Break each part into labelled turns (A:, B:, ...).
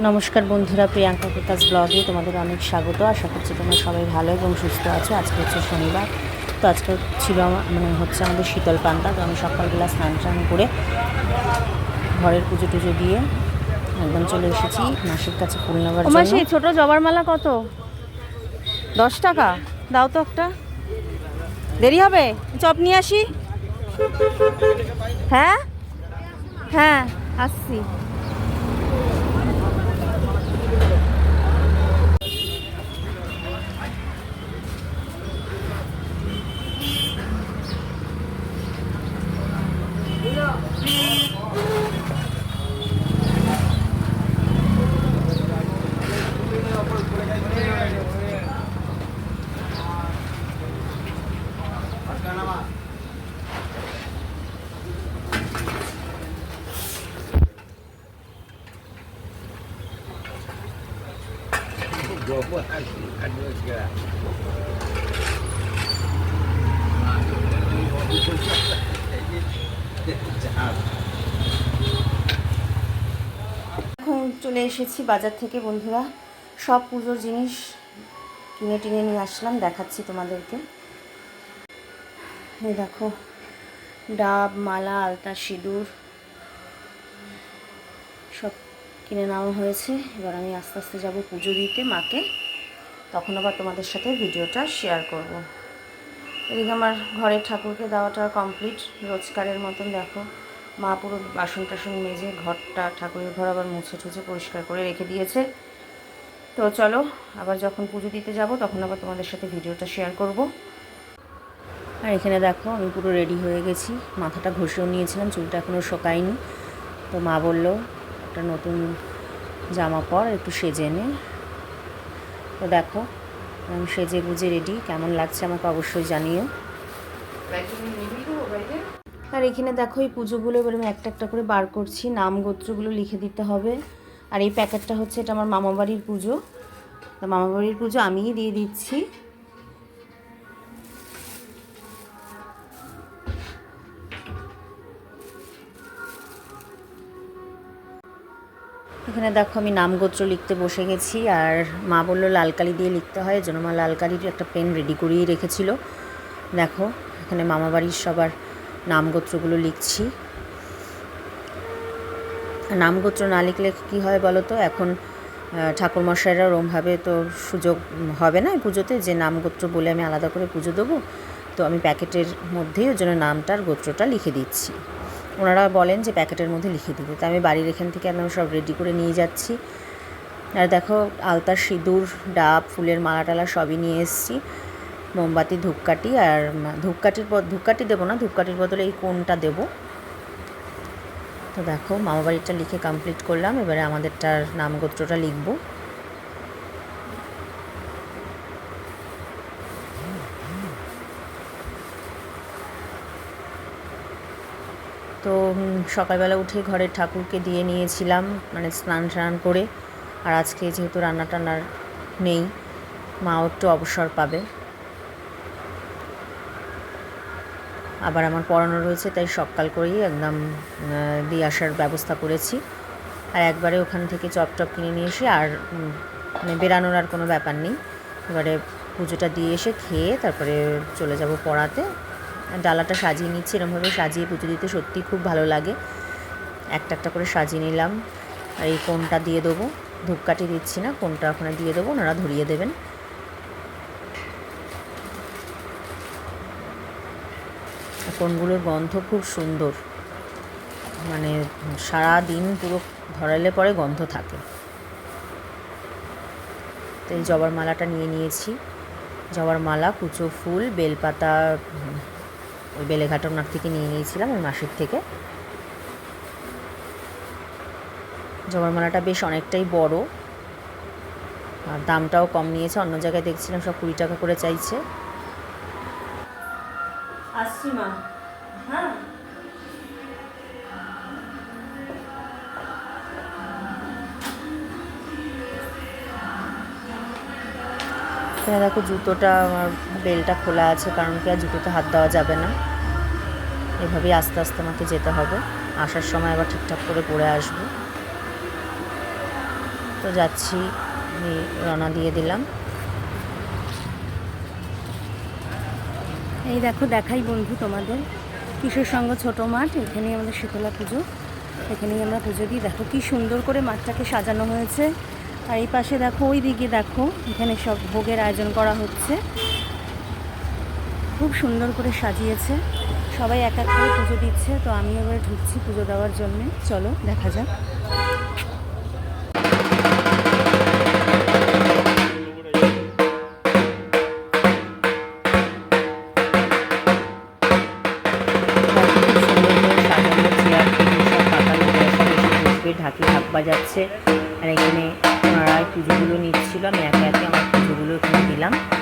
A: নমস্কার বন্ধুরা প্রিয়াঙ্কা বিকাশ ব্লগে তোমাদের অনেক স্বাগত। আশা করছি তোমরা সবাই ভালো এবং সুস্থ আছো। আজকে হচ্ছে শনিবার তো আজকে ছিল মানে হচ্ছে আমাদের শীতল পান্তা তো আমি সকালবেলা স্নান টান করে ঘরের পুজো টুজো দিয়ে একদম চলে এসেছি মাসির কাছে ফুল নেওয়ার জন্য।
B: সেই ছোট জবার মালা কত? দশ টাকা? দাও তো একটা। দেরি হবে? চপ নিয়ে আসি? হ্যাঁ? হ্যাঁ আসছি।
A: এখন চলে এসেছি বাজার থেকে, বন্ধুরা। সব পুজোর জিনিস কিনে টিনে নিয়ে আসলাম, দেখাচ্ছি তোমাদেরকে। দেখো, ডাব, মালা, আলতা, সিঁদুর, সব কিনে নেওয়া হয়েছে। এবার আমি আস্তে আস্তে যাব পুজো দিতে, মাকে। তখন আবার তোমাদের সাথে ভিডিওটা শেয়ার করব। এদিকে আমার ঘরের ঠাকুরকে দেওয়াটা কমপ্লিট রোজকারের মতন দেখো। মা পুরো বাসন টাসন মেজে ঘরটা, ঠাকুরের ঘর আবার মুছে ঠুছে পরিষ্কার করে রেখে দিয়েছে। তো চলো, আবার যখন পুজো দিতে যাব, তখন আবার তোমাদের সাথে ভিডিওটা শেয়ার করব। আর এখানে দেখো, আমি পুরো রেডি হয়ে গেছি। মাথাটা ঘষেও নিয়েছিলাম, চুলটা এখনও শোকায়নি। তো মা বলল, একটা নতুন জামা পর, একটু সেজে নে। তো দেখো আমি সেজে গুজে রেডি কেমন লাগছে আমাকে অবশ্যই জানিও। আর এখানে দেখো, এই পুজোগুলো এবার আমি একটা একটা করে বার করছি, নাম গোত্রগুলো লিখে দিতে হবে। আর এই প্যাকেটটা হচ্ছে এটা আমার মামাবাড়ির পুজো। তো মামাবাড়ির পুজো আমিই দিয়ে দিচ্ছি। এখানে দেখো আমি নাম গোত্র লিখতে বসে গেছি, আর মা বলল লাল কালি দিয়ে লিখতে হয় এজন্য মা লাল কালির একটা পেন রেডি করিয়ে রেখেছিল। দেখো, এখানে মামা বাড়ির সবার নাম গোত্রগুলো লিখছি। নাম গোত্র না লিখলে কী হয় বলো তো? এখন ঠাকুরমশাইরা ওরমভাবে তো সুযোগ হবে না পুজোতে, যে নাম গোত্র বলে আমি আলাদা করে পুজো দেবো। তো আমি প্যাকেটের মধ্যেই ওই জন্য নামটার গোত্রটা লিখে দিচ্ছি। ওনারা বলেন যে প্যাকেটের মধ্যে লিখে দিতে। তা আমি বাড়ির এখান থেকে একদম সব রেডি করে নিয়ে যাচ্ছি। আর দেখো, আলতার সিঁদুর, ডাব, ফুলের মালা টালা সবই নিয়ে এসেছি। মোমবাতি, ধূপকাঠি আর ধূপকাঠির ধূপকাঠি দেবো না, ধূপকাঠির বদলে এই কোনটা দেবো? তো দেখো, মামাবাড়িটা লিখে কমপ্লিট করলাম। এবারে আমাদেরটার নাম গোত্রটা লিখব। তো সকালবেলা উঠে ঘরের ঠাকুরকে দিয়ে নিয়েছিলাম মানে স্নান টান করে। আর আজকে যেহেতু রান্না টান্নার নেই, মাও একটু অবসর পাবে। আবার আমার পড়ানো রয়েছে, তাই সকাল করেই একদম দিয়ে আসার ব্যবস্থা করেছি। আর একবারে ওখান থেকে চপ টপ কিনে নিয়ে এসে আর মানে বেরানোর আর কোনো ব্যাপার নেই। এবারে পুজোটা দিয়ে এসে খেয়ে তারপরে চলে যাব পড়াতে। ডালাটা সাজিয়ে নিচ্ছি, এরমভাবে সাজিয়ে পুজো দিতে সত্যি খুব ভালো লাগে। একটা একটা করে সাজিয়ে নিলাম। আর এই কোনটা দিয়ে দেবো? ধূপকাঠি দিচ্ছি না, কোনটা ওখানে দিয়ে দেবো? ওনারা ধরিয়ে দেবেন। কোনগুলোর গন্ধ খুব সুন্দর। মানে সারা দিন পুরো ধরালে পরে গন্ধ থাকে। তো এই জবার মালাটা নিয়ে নিয়েছি। জবার মালা, কুচো ফুল, বেলপাতা ওই বেলেঘাট ওনার থেকে নিয়ে নিয়েছিলাম, ওই মাসির থেকে। জবরমালাটা বেশ অনেকটাই বড়, আর দামটাও কম নিয়েছে, অন্য জায়গায় দেখছিলাম সব কুড়ি টাকা করে চাইছে। আসছি মা। হ্যাঁ। এখানে দেখো, জুতোটা আমার বেলটা খোলা আছে, কারণ কি আর জুতোতে হাত দেওয়া যাবে না। এভাবেই আস্তে আস্তে আমাকে যেতে হবে। আসার সময় আবার ঠিকঠাক করে পরে আসব।
B: তো যাচ্ছি রওনা দিয়ে দিলাম। এই দেখো, দেখাই বন্ধু তোমাদের। কিশোর সঙ্গ ছোট মাঠ, এখানেই আমাদের শীতলা পুজো। এখানেই আমরা পুজো দিই। দেখো, কি সুন্দর করে মাঠটাকে সাজানো হয়েছে। আর এই পাশে দেখো ওই দিকে দেখো এখানে সব ভোগের আয়োজন করা হচ্ছে খুব সুন্দর করে সাজিয়েছে সবাই এক এক করে পুজো দিচ্ছে তো আমি এবার ঢুকছি পুজো দেওয়ার জন্যে চলো দেখা যাক ঢাকি ঢাক বাজাচ্ছে দিলাম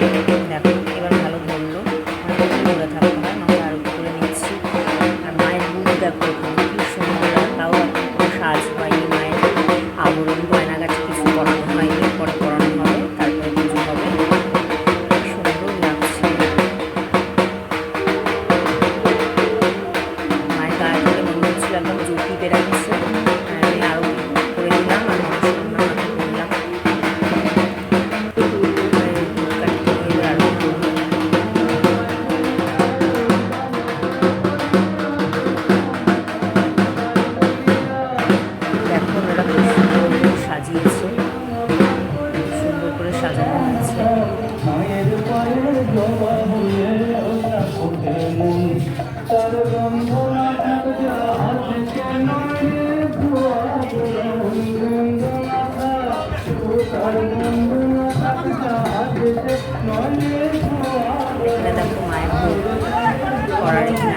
B: thank you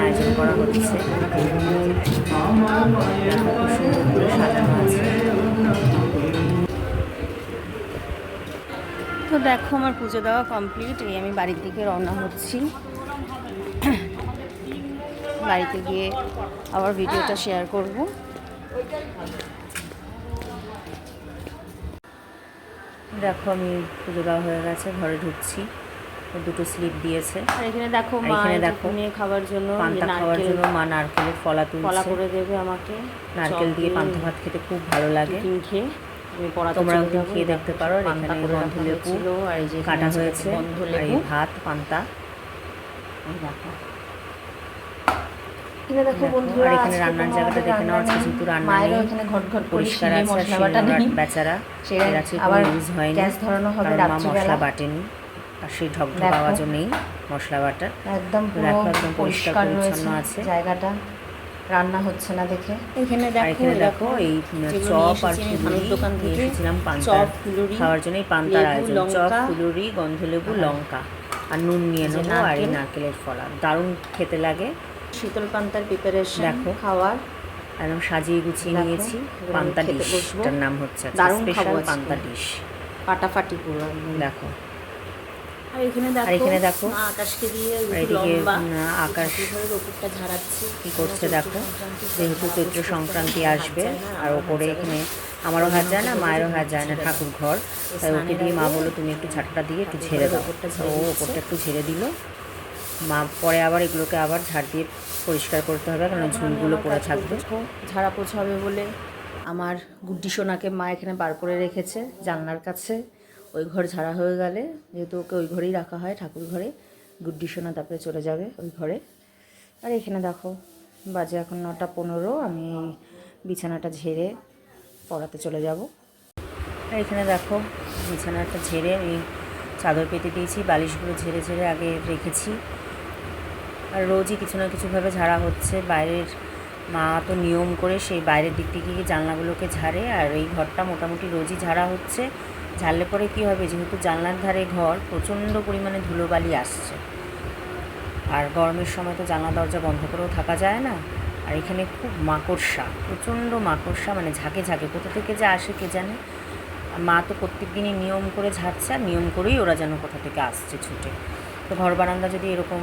B: আয়োজন করা হচ্ছে তো দেখো আমার পুজো দেওয়া কমপ্লিট এই আমি বাড়ির দিকে রওনা হচ্ছি। বাড়িতে গিয়ে আবার ভিডিওটা শেয়ার করব। দেখো আমি পুজো দেওয়া হয়ে গেছে ঘরে ঢুকছি। দুটো স্লিপ দিয়েছে।
A: আর এখানে দেখো মা
B: এখানে
A: দেখো নিয়ে খাবার জন্য
B: পান্তা খাওয়ার
A: নারকেল
B: জন্য মা নারকেলের ফলা
A: করে দেবে আমাকে।
B: নারকেল দিয়ে পান্তা ভাত খেতে খুব ভালো লাগে।
A: টিফিন খেয়ে আমি পড়াতে
B: তোমরাও একদিন খেয়ে দেখতে পারো আর
A: পান্তা
B: এখানে
A: করে
B: লেবু
A: আর এই যে
B: কাটা হয়েছে এই
A: লেবু
B: ভাত পান্তা।
A: এই দেখো এখানে দেখো
B: দেখো,
A: বন্ধুরা
B: আর এখানে রান্নার জায়গাটা দেখে নাও,
A: রান্না
B: আজকে যেহেতু রান্না নেই,
A: এখানে ঘট ঘট করে
B: পরিষ্কার আছে আর
A: মশলা বাটা
B: শিলনোড়া
A: নেই।
B: বেচারা এর আছে
A: আবার
B: ইউজ হয়নি
A: গ্যাস ধরানো হবে
B: কারণ মা মশলা বাটেনি আর সেই ঢকঢক আওয়াজও নেই মশলা বাটার
A: একদম
B: একদম পরিষ্কার
A: পরিষ্কার
B: পরিচ্ছন্ন আছে।
A: জায়গাটা। রান্না হচ্ছে না দেখে। এখানে দেখো
B: দেখো এই চপ আর ফুলুরি
A: দোকান
B: নিয়ে
A: থেকে
B: এসেছিলাম পান্তা খাওয়ার জন্যই পান্তার আয়োজন। চপ ফুলুরি গন্ধলেবু লঙ্কা। আর নুন নিয়ে নেব আর এই নারকেলের ফলা। দারুণ খেতে লাগে।
A: শীতল পান্তার প্রিপারেশন
B: দেখো।
A: খাওয়ার।
B: একদম সাজিয়ে গুছিয়ে নিয়েছি। পান্তা ডিশ। এটার নাম হচ্ছে
A: দারুণ
B: স্পেশাল পান্তা ডিশ
A: ফাটাফাটি পুরো
B: দেখো।
A: আর এখানে দেখো
B: আর এখানে দেখো।
A: আকাশকে দিয়ে লম্বা
B: আকাশ
A: ঘরের ওপরটা ঝাড়াচ্ছি।
B: কি করছে দেখো যেহেতু চৈত্র সংক্রান্তি আসবে আর ওপরে এখানে আমারও হাত যায় না মায়েরও হাত যায় না ঠাকুর ঘর। তাই ওকে দিয়ে মা বলল তুমি একটু ঝাঁটাটা দিয়ে একটু ঝেড়ে দাও। ও। ওপরটা একটু ঝেড়ে দিল। মা, পরে আবার এগুলোকে আবার ঝাড় দিয়ে পরিষ্কার করতে হবে কারণ ঝুলগুলো পড়ে থাকবে।
A: ঝাড়া পোছা হবে বলে আমার গুড্ডি সোনাকে মা এখানে বার করে রেখেছে জানলার কাছে। ওই ঘর ঝাড়া হয়ে গেলে, যেহেতু ওকে ওই ঘরেই রাখা হয়, ঠাকুর ঘরে, গুড্ডি সোনা তারপরে চলে যাবে ওই ঘরে। আর এখানে দেখো, বাজে এখন নটা পনেরো, আমি বিছানাটা ঝেড়ে পড়াতে চলে যাব।
B: আর এখানে দেখো, বিছানাটা ঝেড়ে আমি চাদর পেতে দিয়েছি, বালিশগুলো ঝেড়ে ঝেড়ে আগে রেখেছি। আর রোজই কিছু না কিছুভাবে ঝাড়া হচ্ছে। বাইরের মা তো নিয়ম করে সেই বাইরের দিক থেকে গিয়ে জানলাগুলোকে ঝাড়ে আর এই ঘরটা মোটামুটি রোজই ঝাড়া হচ্ছে। ঝাড়লে পরে কী হবে? যেহেতু জানলার ধারে ঘর, প্রচণ্ড পরিমাণে ধুলোবালি আসছে। আর গরমের সময় তো জানলা দরজা বন্ধ করেও থাকা যায় না। আর এখানে খুব মাকড়সা, প্রচণ্ড মাকড়সা মানে ঝাঁকে ঝাঁকে। কোথা থেকে যে আসে কে জানে? মা তো প্রত্যেক দিনই নিয়ম করে ঝাড়ছে আর নিয়ম করেই ওরা যেন কোথা থেকে আসছে ছুটে। তো ঘর বারান্দা যদি এরকম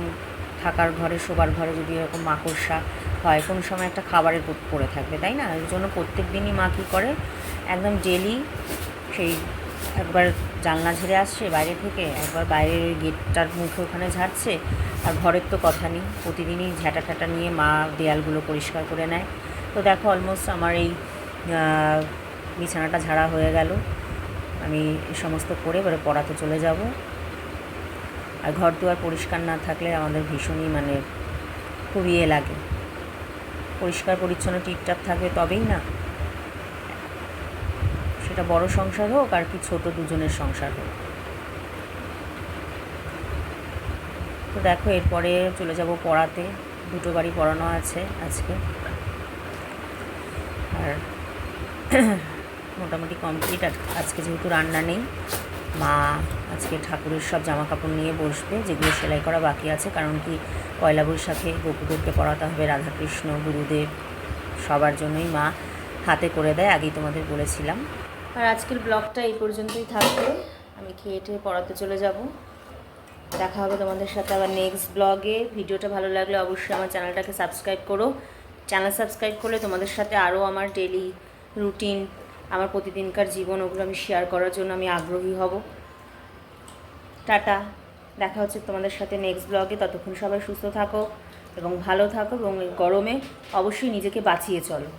B: থাকার ঘরে, শোবার ঘরে যদি এরকম মাকড়সা হয়, কোনো সময় একটা খাবারের পড়ে থাকবে, তাই না? এর জন্য প্রত্যেক দিনই মা কী করে? একদম ডেলি সেই একবার জানলা ঝেড়ে আসছে বাইরে থেকে, একবার বাইরের ওই গেটটার মুখে ওখানে ঝাড়ছে, আর ঘরের তো কথা নেই। প্রতিদিনই ঝাঁটা ঠাটা নিয়ে মা দেয়ালগুলো পরিষ্কার করে নেয়। তো দেখো অলমোস্ট আমার এই বিছানাটা ঝাড়া হয়ে গেল। আমি এই সমস্ত করে এবারে পড়াতে চলে যাব। আর ঘর দুয়ার পরিষ্কার না থাকলে আমাদের ভীষণই মানে খুব ইয়ে লাগে। পরিষ্কার, পরিচ্ছন্ন টিপটাপ থাকবে তবেই না সেটা বড় সংসার হোক আর কি ছোট দুজনের সংসার হোক। তো দেখো, এরপরে চলে যাব পড়াতে। দুটো বাড়ি পড়ানো আছে আজকে। আর মোটামুটি কমপ্লিট আজকে যেহেতু রান্না নেই মা আজকে ঠাকুরের সব জামা কাপড় নিয়ে বসবে, যেগুলো সেলাই করা বাকি আছে, কারণ কি পয়লা বৈশাখে গোপুদেরকে পড়াতে হবে, রাধাকৃষ্ণ, গুরুদেব, সবার জন্যই মা হাতে করে দেয়, আগেই তোমাদের বলেছিলাম।
A: আর আজকের ব্লগটা এই পর্যন্তই থাকবে, আমি খেয়ে টেয়ে পড়াতে চলে যাব। দেখা হবে তোমাদের সাথে আবার নেক্সট ব্লগে। ভিডিওটা ভালো লাগলে অবশ্যই আমার চ্যানেলটাকে সাবস্ক্রাইব করো। চ্যানেল সাবস্ক্রাইব করলে তোমাদের সাথে আরও আমার ডেলি রুটিন আমার প্রতিদিনকার জীবন, ওগুলো আমি শেয়ার করার জন্য আমি আগ্রহী হব। টাটা। দেখা হচ্ছে তোমাদের সাথে নেক্সট ব্লগে ততক্ষণ সবাই সুস্থ থাকো এবং ভালো থাকো এবং গরমে অবশ্যই নিজেকে বাঁচিয়ে চলো।